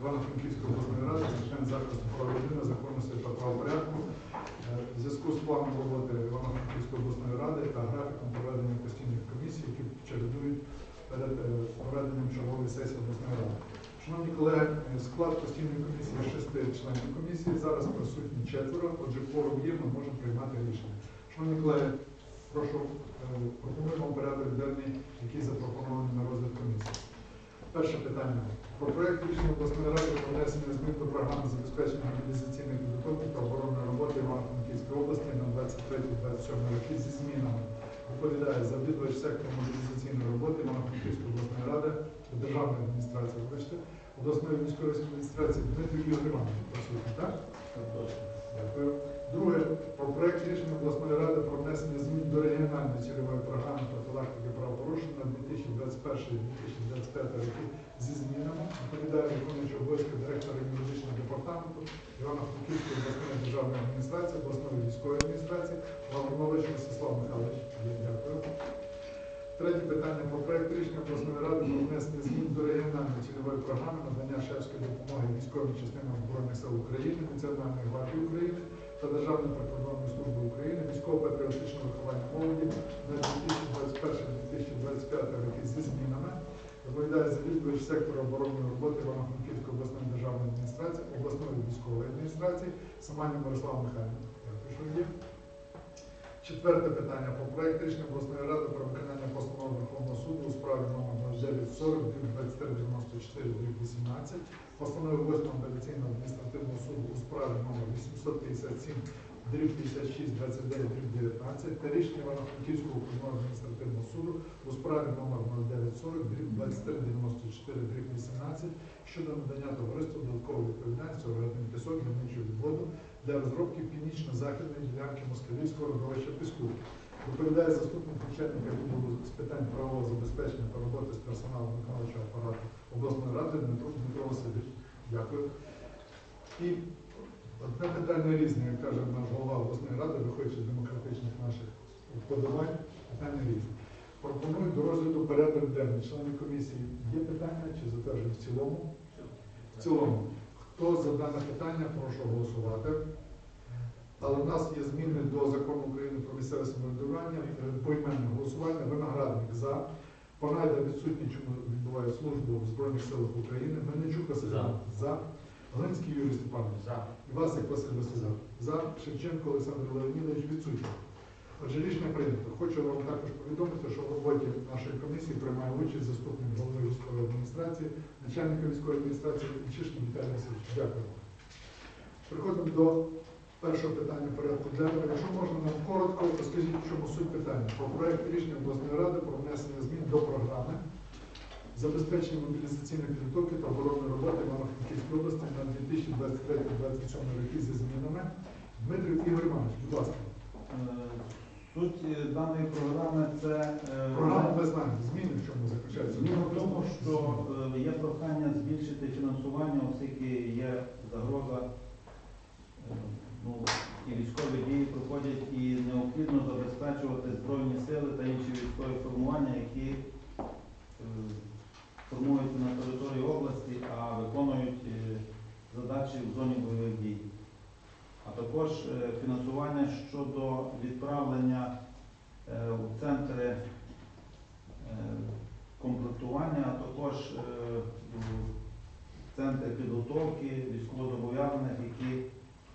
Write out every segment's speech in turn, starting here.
Івано-Франківської обласної ради, член захисту прав людини, законності та правопорядку. Е, В зв'язку з планом роботи Івано-Франківської обласної ради та графіком проведення постійних комісій, які чередують перед е, проведенням чергової сесії обласної ради. Шановні колеги, е, склад постійної комісії шести членів комісії. Зараз присутні четверо. Отже, форум є, ми можемо приймати рішення. Шановні колеги, прошу пропонуємо порядок денний, який запропонований на розгляд комісії. Перше питання. Про проект рішення обласної ради про внесення змін до програми забезпечення мобілізаційної підготовки та оборонної роботи Івано-Франківської області на 23-27 роки зі змінами. Доповідає завідувач сектору мобілізаційної роботи Івано-Франківської обласної ради та державної адміністрації, вибачте, обласної військової адміністрації Дмитрий Ігор Іванович. Дякую. Друге, про проект рішення обласної ради про внесення змін до регіональної цільової програми профілактики правопорушень на 2021-2025 роки зі змінами. Доповідає виконуючий обов'язки директора юридичного департаменту Івано-Франківської обласної державної адміністрації, обласної військової адміністрації, Лавранович Ростислав Михайлович. Дякую. Третє питання про проект рішення обласної ради про внесення змін до регіональної цільової програми надання шефської допомоги військовим частинам Збройних сил України, Національної гвардії України та Державної прикордонної служби України, військово-патріотичного виховання молоді на 2021-2025 роки зі змінами. Доповідає завідувач сектору оборонної роботи Івано-Франківської обласної державної адміністрації, обласної військової адміністрації Саманів Мирослав Михайлович. Дякую, що є. Четверте питання про проєкт рішення обласної ради про виконання постанови Верховного суду у справі номер 0940 2394 18 постанови 8 апеляційного адміністративного суду у справі номер 857 дріб 56 29 19 та рішення Івано-Франківського окружного адміністративного суду у справі номер 0940 дріб 23 94 дріб 18 щодо надання товариству додаткової відповідальності органів пісок гірничого відводу для розробки північно-західної ділянки Москалівського родовища піску. Доповідає заступник начальника відділу з питань правового забезпечення та роботи з персоналом виконавчого апарату обласної ради Дмитро Васильович. Дякую. І одне питання різне, як каже наш голова обласної ради, виходячи з демократичних наших вподобань, питання різне. Пропоную до розгляду порядок денний. Члени комісії є питання чи затверджують в цілому? В цілому. Хто за дане питання, прошу голосувати. Але в нас є зміни до закону України про місцеве самоврядування, е, поіменне голосування, виноградник за. Панайда відсутній, чому відбуває службу в Збройних силах України. Мельничук Василь За. За. Глинський Юрій Степанович. За. Івасик Василь Васильович. За. Шевченко Олександр Леонідович відсутній. Отже, рішення прийнято. Хочу вам також повідомити, що в роботі нашої комісії приймає участь заступник голови військової адміністрації, начальника військової адміністрації Чишкін Віталій Васильович. Дякую. Переходимо до першого питання порядку денного. Якщо можна нам коротко, розкажіть, в чому суть питання. Про проект рішення обласної ради про внесення змін до програми забезпечення мобілізаційної підготовки та оборонної роботи Івано-Франківської області на 2023-2027 роки зі змінами. Дмитрий Ігор Іванович, будь ласка. Е, Суть е, даної програми це е, Програма ми знаємо. Зміни в чому заключаються? Зміна в тому, що є прохання збільшити фінансування, оскільки є загроза, ну, і військові дії проходять, і необхідно забезпечувати збройні сили та інші військові формування, які формуються на території області, а виконують е, задачі в зоні бойових дій. А також е, фінансування щодо відправлення е, у центри комплектування, а також в центри підготовки військовозобов'язаних, які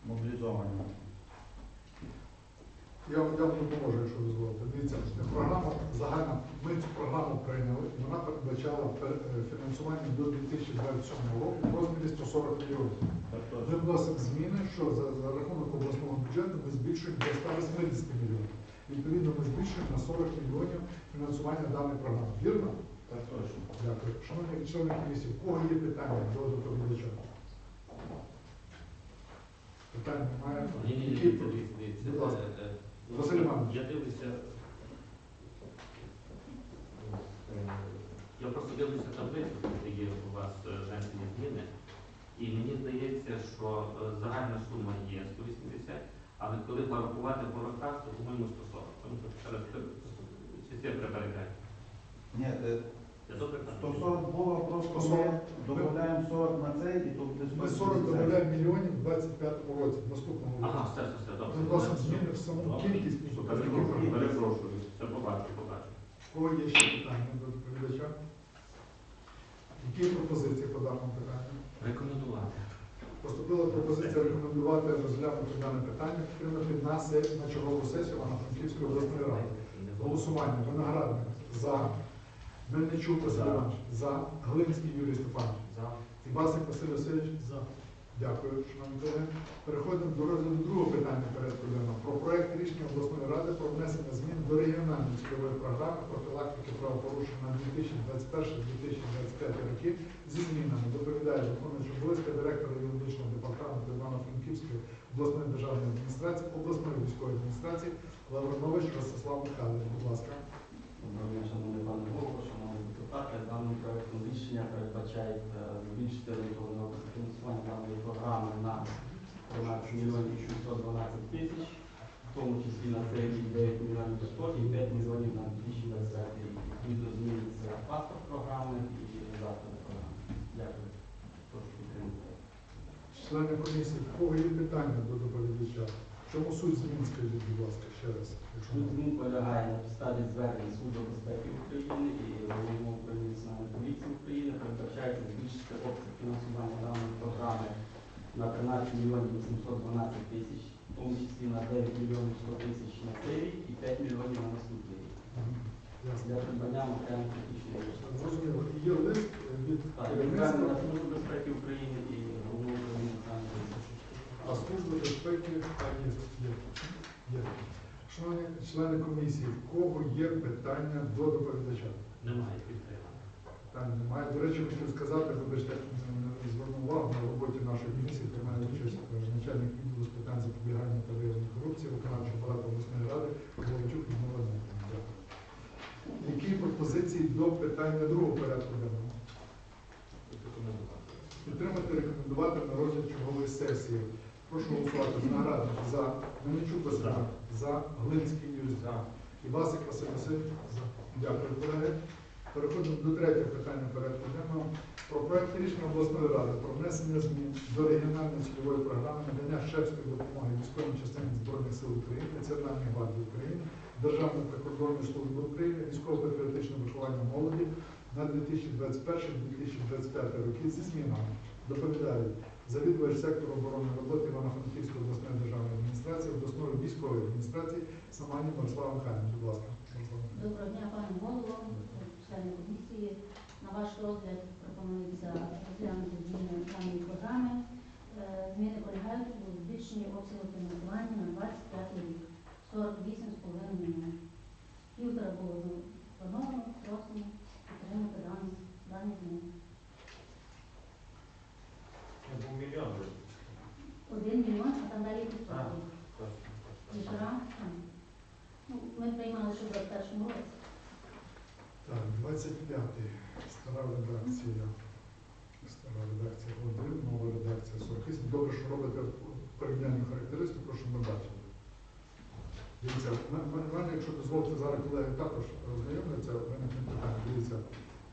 мобілізовані. Я вам допоможу, якщо дозволите. Дивіться, програма загальна. Ми цю програму прийняли, і вона передбачала е, фінансування до 2027 року в розмірі 140 мільйонів. Так, Ми вносимо зміни, що за, за рахунок обласного бюджету ми збільшуємо до 180 мільйонів. Відповідно, ми збільшуємо на 40 мільйонів фінансування даної програми. Вірно? Так точно. Дякую. Шановні члени комісії, у кого є питання до доповідача? Питань немає. Ні, ні, ні, Василь Іванович. Я дивлюся. Я просто дивлюся таблицю, де є у вас е, внесені зміни. І мені здається, що е, загальна сума є 180, але коли порахувати по роках, то, по-моєму, 140. Тому що через чи цифри перекрені. Ні, е, 500 гектарів. 140 було, просто ми додаємо 40 на цей і то буде Ми 40 160. додаємо мільйонів в 25-му році, в наступному Ага, році. все, все, все, добре. Ми вносимо зміни в саму Добре. кількість Супер, перепрошую, перепрошую. Все побачу, побачу. Кого є ще питання до доповідача? Які пропозиції по даному питанню? Рекомендувати. Поступила пропозиція рекомендувати розглянути дане питання, підтримати на, се- на чергову сесію Івано-Франківської обласної ради. Голосування. Виноградник за. Мельничук Василь Іванович. За. Глинський Юрій Степанович. За. Ібасик Василь Васильович. За. Дякую, шановні колеги. Переходимо до розгляду другого питання порядку денного. Про проект рішення обласної ради про внесення змін до регіональної цільової програми профілактики правопорушень на 2021-2025 роки зі змінами. Доповідає виконуючий обов'язки директора юридичного департаменту Івано-Франківської обласної державної адміністрації, обласної військової адміністрації Лавринович Ростислав Михайлович. Будь ласка. Доброго шановний пане голово, шановні депутати. Даним проектом рішення передбачає е, збільшити орієнтовне фінансування даної програми на 13 мільйонів 612 тисяч, в тому числі на цей рік 9 мільйонів 100 і 5 мільйонів на 2025 рік. Відповідно зміниться паспорт програми і заходи програми. Дякую. Прошу підтримати. Члени комісії, в кого є питання до доповідача? Чому суть змін, скажіть, будь ласка, ще раз. Змін полягає на підставі звернень Служби безпеки України і Головного управління Національної поліції України передбачається збільшити обсяг фінансування даної програми на 13 мільйонів 812 тисяч, в тому числі на 9 мільйонів 100 тисяч на цей рік і 5 мільйонів на наступний рік. Для придбання матеріально-технічної. Зрозуміло. Є лист від керівництва, Служби безпеки України і Головного управління Національної поліції. а служби безпеки а, є, є, є. Шановні члени комісії, в кого є питання до доповідача? Немає підтримки. Питань немає. До речі, хотів сказати, вибачте, звернув увагу на роботі нашої комісії, приймає участь е, начальник відділу з питань запобігання та виявлення корупції, виконавчого апарату обласної ради Головчук Людмила Дмитрівна. Дякую. Які пропозиції до питання другого порядку денного? Підтримати, рекомендувати на розгляд чергової сесії. Прошу голосувати. Виноградник за. Мельничук Василь За. Глинський Юрій. За. Івасик Василь Васильович. За. Дякую, колеги. Переходимо до третього питання порядку денного. Про проект рішення обласної ради про внесення змін до регіональної цільової програми надання шефської допомоги військовим частинам Збройних сил України, Національній гвардії України, Державної прикордонної служби України, військово-патріотичне виховання молоді на 2021-2025 роки зі змінами. Доповідає завідувач сектору оборони роботи Івано-Франківської обласної державної адміністрації, обласної військової адміністрації Самані Мирослава Михайлівна. Будь ласка. Доброго дня, пане голово, члени комісії. На ваш розгляд пропонується розглянути зміни даної програми. Е, Зміни полягають у збільшенні обсягу фінансування на 25 рік 48,5 мільйонів. Півтора було заплановано, просимо підтримати дані зміни. Був мільйон. Один мільйон, а там далі півтора. Півтора. там. Ну, Ми приймали, що в 21 році. Так, 25-й. Стара редакція. Стара редакція 1, нова редакція 48. Добре, що робите порівняльну характеристику, що ми бачили. Дивіться, в мене- в мене, якщо дозволите, зараз колеги також ознайомляться, виникне питання. Дивіться,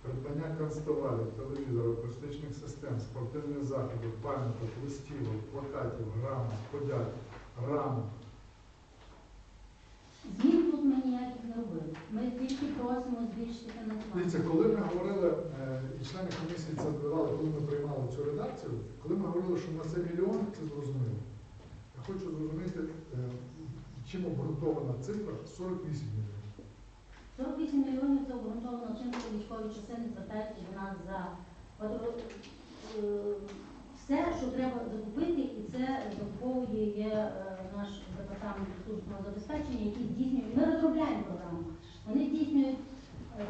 придбання канцтоварів, телевізорів, акустичних систем, спортивних заходів, пам'яток, листівок, плакатів, грамот, подяк, рамок. Змін тут ми ніяких не робили. Ми тільки просимо збільшити фінансування. Дивіться, коли ми говорили, е, і члени комісії це додавали, коли ми приймали цю редакцію, коли ми говорили, що на це мільйон, це зрозуміло. Я хочу зрозуміти, е, чим обґрунтована цифра 48 мільйонів. 48 мільйонів це обґрунтовано чим, що військові частини звертаються до нас за е, все, що треба закупити, і це закуповує е, наш департамент службного забезпечення, який здійснює. Ми розробляємо програму. Вони здійснюють,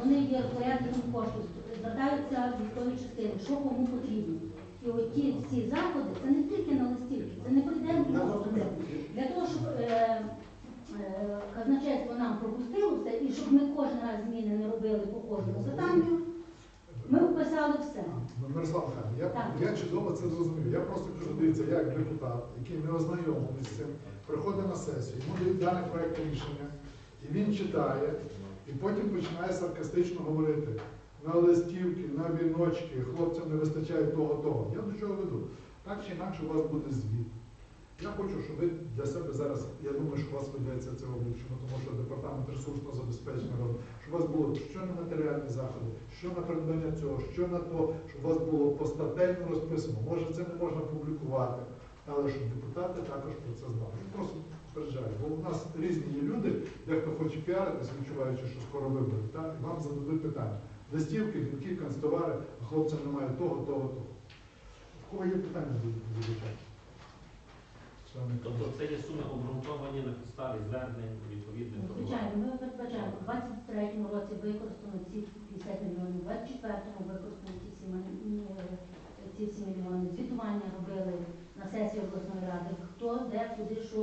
вони є розпорядником коштів, звертаються військові частини, що кому потрібно. І от ті всі заходи, це не тільки на листівки, це не це. Для того, щоб е, казначейство нам пропустило все, і щоб ми кожен раз зміни не робили по кожному питанню, ми вписали все. Мирослав Михайлович, я, Так. я чудово це зрозумів. Я просто кажу, дивіться, як депутат, який не ознайомлений з цим, приходить на сесію, йому дають даний проект рішення, і він читає, і потім починає саркастично говорити. на листівки, на віночки, хлопцям не вистачає того, того. Я до чого веду? Так чи інакше у вас буде звіт. Я хочу, щоб ви для себе зараз, я думаю, що у вас ведеться це чому тому що департамент ресурсного забезпечення робить, щоб у вас було що на матеріальні заходи, що на придбання цього, що на то, щоб у вас було постатейно розписано. Може, це не можна публікувати, але щоб депутати також про це знали. Я просто попереджаю, бо у нас різні є люди, дехто хоче піаритися, відчуваючи, що скоро вибори, так, і вам зададуть питання. Листівки, вінки, канцтовари, а хлопцям немає того, того, того. В кого є питання до доповідача? Тобто це є суми обґрунтовані на підставі звернень відповідних Ну, Звичайно, ми передбачаємо, у 23-му році використано ці 50 мільйонів, у 24-му використано ці всі, ці всі мільйони. Звітування робили на сесії обласної ради, хто, де, куди, що,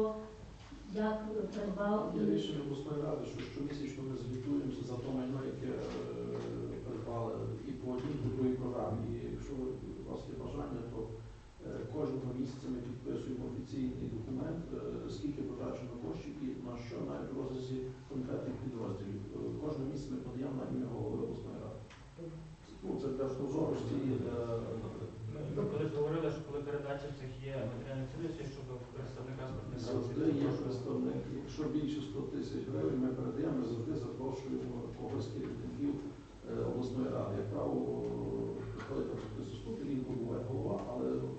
як придбав. Є І рішення обласної ради, що щомісячно ми звітуємося за то майно, яке е, придбали і по одній, і по другій програмі. І якщо у вас є бажання, то кожного місяця ми підписуємо офіційний документ, е, скільки потрачено коштів і на що навіть в розрізі конкретних підрозділів. Е, Кожного місяця ми подаємо на ім'я голови обласної ради. Ну, це для прозорості і для Ми колись говорили, що коли передача цих є матеріальних цінностей, щоб представника складника Завжди є представник. Якщо більше 100 тисяч гривень ми передаємо, ми завжди запрошуємо когось керівників е, обласної ради. Як правило, приходить заступник, інколи буває голова, але ну,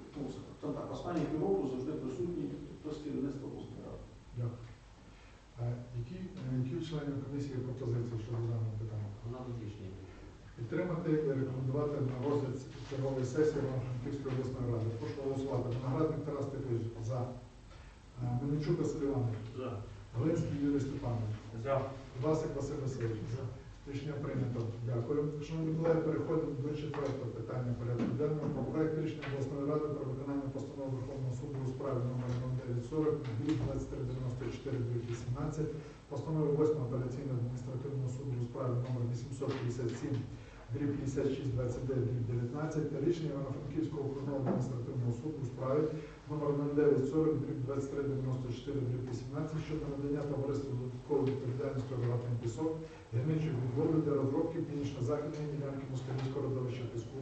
там так, останні півроку завжди присутній хтось керівництва обласної ради. Дякую. Які, е, які членів комісії пропозиції щодо даного питання? Вона логічні. Підтримати і рекомендувати на розгляд чергової сесії Івано-Франківської обласної ради. Прошу голосувати. Виноградник Тарас Степанович за. Е, Мельничук Василь Іванович. За. Галинський Юрій Степанович. За. Васик Василь Васильович. Рішення прийнято. Дякую. Шановні колеги, переходимо до четвертого питання порядку денного. Про проект рішення обласної ради про виконання постанови Верховного суду у справі номер 0940 2394 18 постанови 8 апеляційного адміністративного суду у справі номер 857 дріб 56 29 дріб 19 та рішення Івано-Франківського окружного адміністративного суду у справі номер 0940 дріб 23 94 дріб 18 щодо надання товариству додаткової відповідальності «Рогатин пісок» гірничих відводу для розробки північно-західної ділянки Москалівського родовища піску.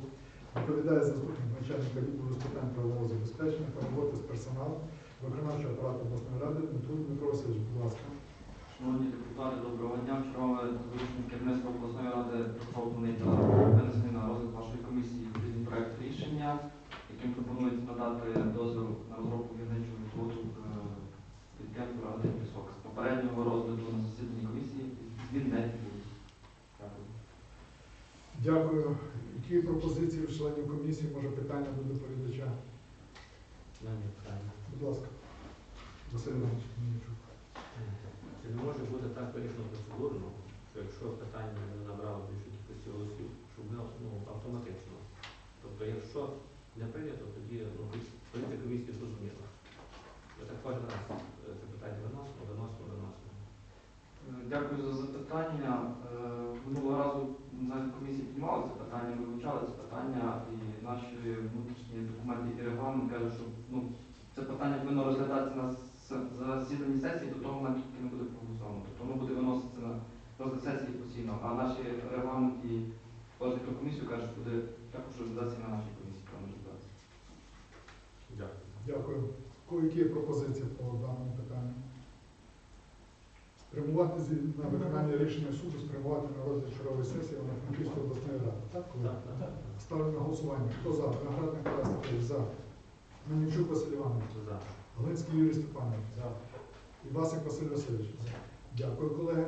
Відповідає заступник начальника відділу з питань правового забезпечення та роботи з персоналом виконавчого апарату обласної ради Дмитро Васильович, будь ласка. Шановні депутати, доброго дня. Вчора доручення керівництва обласної ради підготовлений та винесений на розгляд вашої комісії відповідний проект рішення, яким пропонується надати дозвіл на розробку гірничого відводу е, під один пісок. З попереднього розгляду на засіданні комісії змін не. Дякую. Дякую. Які пропозиції в членів комісії, може питання до доповідача? У. Будь ласка. Василь Іванович Мельничук. Чи не може бути так вирішено процедурно, що якщо питання не набрало більше кількості голосів, щоб ми ну, автоматично. Тобто, якщо не прийнято, тоді ну, прийняти комісію зрозуміло. Ми так кожен раз е, це питання виносимо, виносимо, виносимо. Е, Дякую за запитання. Е, Минулого разу на комісії піднімали це питання, ми вивчали це питання, і наші внутрішні документи і регламент кажуть, що ну, це питання повинно розглядатися на засіданні сесії до того моменту, поки не буде проголосовано. Тобто воно буде виноситися на розгляд сесії постійно, а наші регламент і положення про комісію кажуть, що буде також розглядатися на нашій комісії. Дякую. Дякую. Які є пропозиції по даному питанню? Спрямувати на виконання рішення суду, спрямувати на розгляд чергової сесії Івано-Франківської обласної ради. Так, колеги? Ставлю на голосування. Хто за? Виноградник Тарас Степанович за. Мельничук Василь Іванович. За. Галинський Юрій Степанович. За. І Васик Василь Васильович. Дякую, колеги.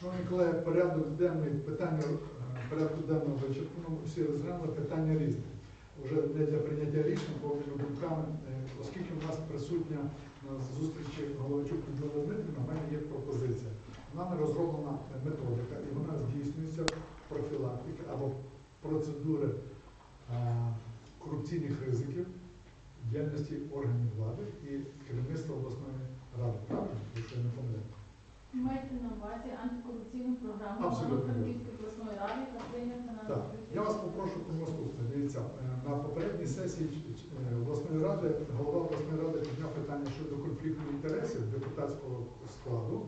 Шановні колеги, порядок денний питання е, порядку денного вичерпано. Всі розглянули питання різне. Уже не для прийняття рішень, по думками, Е, оскільки в нас присутня на зустрічі Головачук Людмила Дмитрівна, в мене є пропозиція. Нами розроблена методика, і вона здійснюється профілактики або процедури е, корупційних ризиків діяльності органів влади і керівництва обласної ради. Правильно? Якщо я не помиляю. Маєте на увазі антикорупційну програму Абсолютно. Франківської обласної ради, яка прийнята на Так, я вас попрошу про наступне. Дивіться, е, на попередній сесії е, обласної ради голова обласної ради підняв питання щодо конфлікту інтересів депутатського складу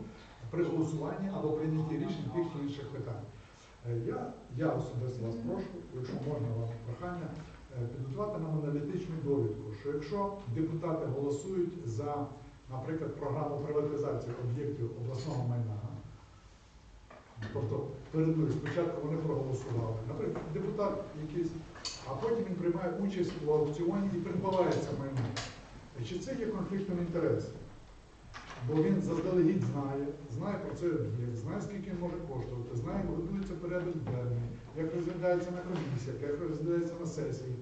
при голосуванні або прийнятті рішень тих чи інших питань. Е, Я, я особисто вас прошу, якщо можна вам прохання, підготувати нам аналітичну довідку, що якщо депутати голосують за, наприклад, програму приватизації об'єктів обласного майна, тобто передує, спочатку вони проголосували, наприклад, депутат якийсь, а потім він приймає участь у аукціоні і придбаває це майно. Чи це є конфліктом інтересів? Бо він заздалегідь знає, знає про цей об'єкт, знає, скільки він може коштувати, знає, як готується порядок денний, як розглядається на комісіях, як розглядається на сесії.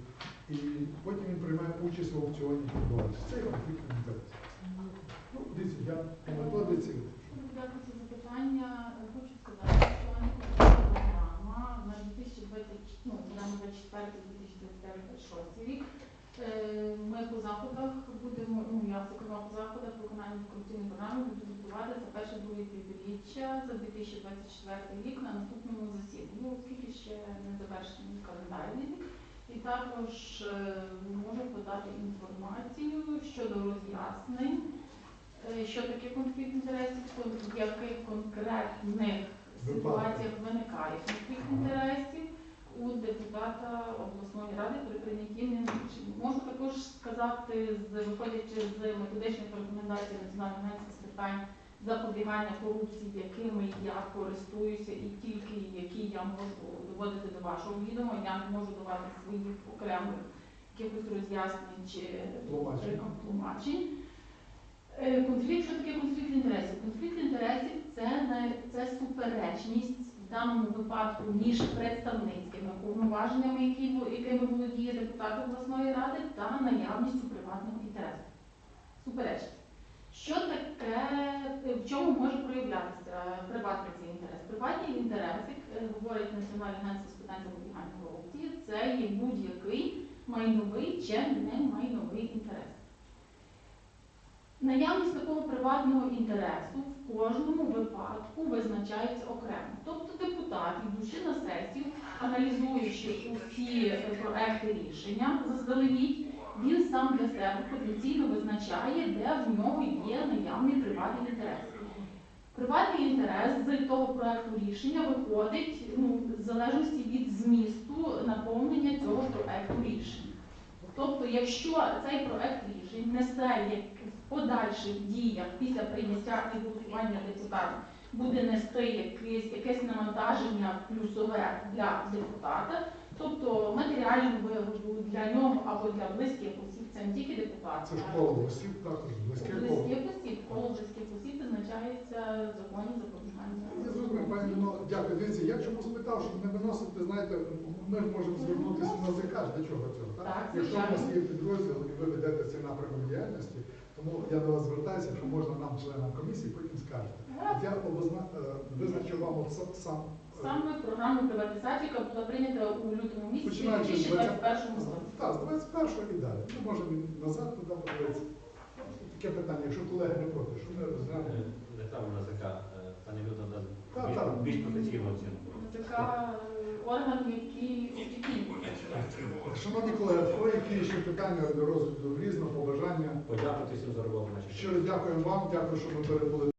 І потім він приймає участь в аукціоні і придбаває. Це є конфліктом інтересів. Дивіться, я по методиці. Дякую за запитання. Хочу сказати, що програма на 2020, ну, 24-2025 рік. Е, Ми по заходах будемо, ну я зокрема по заходах виконання антикорупційної програми буду готувати за перше друге півріччя за 2024 рік на наступному засіданні, оскільки ще не завершений календарний рік. І також е, можу подати інформацію щодо роз'яснень, що таке конфлікт інтересів, в яких конкретних ситуаціях виникає конфлікт інтересів у депутата обласної ради при прийнятті ним рішень. Можу також сказати, виходячи з методичних рекомендацій Національного агентства з питань запобігання корупції, якими я користуюся, і тільки які я можу доводити до вашого відома, я не можу давати своїх окремих якихось роз'яснень чи Тлумачень. Е, Конфлікт, що таке конфлікт інтересів? Конфлікт інтересів це, це суперечність в даному випадку між представницькими повноваженнями, якими володіє депутат обласної ради, та наявністю приватного інтересу. Суперечність. Що таке, е, в чому може проявлятися приватний цей інтерес? Приватний інтерес, як е, говорить Національне агентство з питань запобігання корупції, це є будь-який майновий чи не майновий інтерес. Наявність такого приватного інтересу в кожному випадку визначається окремо. Тобто депутат, йдучи на сесію, аналізуючи усі проекти рішення заздалегідь, він сам для себе потенційно визначає, де в нього є наявний приватний інтерес. Приватний інтерес з того проекту рішення виходить ну, в залежності від змісту наповнення цього проекту рішення. Тобто, якщо цей проект рішень несе подальших діях після прийняття і голосування депутатів буде нести якесь, якесь навантаження плюсове для депутата, тобто матеріальну вигоду для нього або для близьких осіб, це не тільки депутат. Це ж коло осіб також, близьке коло. Близьких осіб, коло близьких осіб визначається в законі запобігання. Я зрозумів, пані Ніно, дякую. Дивіться, я чому спитав, щоб не виносити, знаєте, ми ж можемо звернутися на ЗК, для чого цього, так? Так, Якщо у звичайно. є підрозділ і ви ведете цей напрямок діяльності, тому я до вас звертаюся, якщо можна нам, членам комісії, потім скажете. От я обозна... е, визначив вам от са- сам. е, Саме програму приватизації, яка була прийнята у лютому місяці Починаючи з 2021 році. Так, з 21-го і далі. Ми можемо і назад туди подивитися. Таке питання, якщо колеги не проти, що ми розглянемо. Не там НАЗК, пані Люда Так, так. більш професійну оцінку. Така е, орган, який. Шановні колеги, про які ще питання до розгляду різного побажання. Подякуйтеся за роботу. Щиро дякуємо вам, дякую, що ми перебули.